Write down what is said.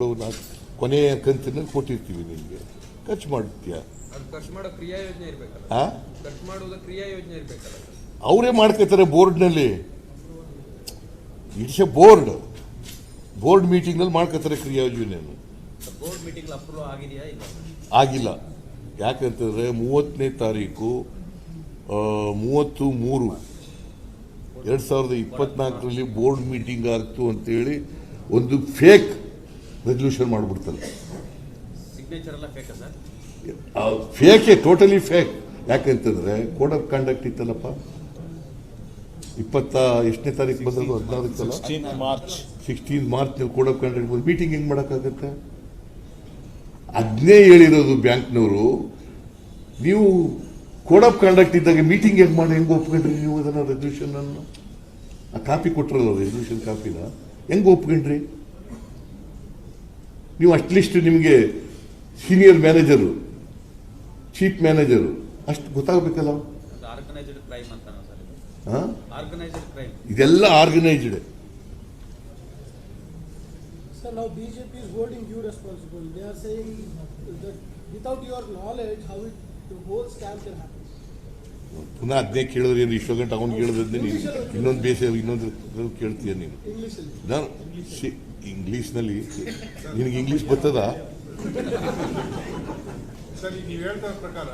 ನಾವು ಕೊನೆಯ ಕಂತಿನಲ್ಲಿ ಕೊಟ್ಟಿರ್ತೀವಿ ನಿಮಗೆ. ಖರ್ಚು ಮಾಡ್ತೀಯ ಅವರೇ ಮಾಡ್ಕೋತಾರೆ ಬೋರ್ಡ್ನಲ್ಲಿ. It's a board. ಬೋರ್ಡ್ ಮೀಟಿಂಗ್ನಲ್ಲಿ ಮಾಡ್ಕೋತಾರೆ ಕ್ರಿಯಾ ಯೋಜನೆಯನ್ನು. ಆಗಿಲ್ಲ. ಯಾಕಂತಂದ್ರೆ ಮೂವತ್ತನೇ ತಾರೀಕು ಮೂವತ್ತು ಮೂರು ಎರಡು ಸಾವಿರದ ಇಪ್ಪತ್ನಾಲ್ಕರಲ್ಲಿ ಬೋರ್ಡ್ ಮೀಟಿಂಗ್ ಆಗ್ತು ಅಂತೇಳಿ ಒಂದು ಫೇಕ್ ರೆಸಲ್ಯೂಷನ್ ಮಾಡಿಬಿಡ್ತಾರೆ ಫೇಕ ಸರ್? ಫೇಕೆ ಟೋಟಲಿ ಫೇಕ್ ಯಾಕಂತಂದ್ರೆ ಕೋಡ್ ಆಫ್ ಕಂಡಕ್ಟ್ ಇತ್ತಲ್ಲಪ್ಪ? ಇಪ್ಪತ್ತ ಎಷ್ಟನೇ ತಾರೀಕು ಬಂದದ್ದು? ಹದಿನಾರಕ್ಕಲ್ಲ? March sixteen March code of conduct ಬಂದು ಮೀಟಿಂಗ್ ಹೆಂಗ್ ಮಾಡೋಕ್ಕಾಗತ್ತೆ? ಅದನ್ನೇ ಹೇಳಿರೋದು ಬ್ಯಾಂಕ್ನವರು ನೀವು ಕೋಡ್ ಆಫ್ ಕಂಡಕ್ಟ್ ಇದ್ದಾಗ ಮೀಟಿಂಗ್ ಹೆಂಗ್ ಮಾಡಿ ಹೆಂಗ್ ಒಪ್ಕೊಂಡ್ರಿ ನೀವು ಅದನ್ನ ರೆಸಲ್ಯೂಷನ್ ಅನ್ನು? ಆ ಕಾಪಿ ಕೊಟ್ಟರಲ್ಲ ರೆಸಲ್ಯೂಷನ್ ಕಾಪಿನ ಹೆಂಗ್ ಒಪ್ಕೊಂಡ್ರಿ? ನೀವು ಅಟ್ಲೀಸ್ಟ್ ನಿಮಗೆ ಸೀನಿಯರ್ ಮ್ಯಾನೇಜರು ಚೀಫ್ ಮ್ಯಾನೇಜರು ಅಷ್ಟು ಗೊತ್ತಾಗಬೇಕಲ್ಲ? ಇದೆಲ್ಲ ಆರ್ಗನೈಸ್ಡ್ ಬಿಜೆಪಿ ಪುನಃ ಅದನ್ನೇ ಕೇಳಿದ್ರೆ ಏನು ಇಷ್ಟೋ ಗಂಟೆ ಅವ್ನು ಕೇಳಿದ್ರೆ ನೀನು ಇನ್ನೊಂದು ಬೇಸ ಇನ್ನೊಂದು ಕೇಳ್ತೀಯ ನೀನು. ನಾನು ಇಂಗ್ಲೀಷ್ನಲ್ಲಿ ನಿನಗೆ ಇಂಗ್ಲೀಷ್ ಬರ್ತದ ಸರಿ, ನೀವು ಹೇಳ್ತಾ ಪ್ರಕಾರ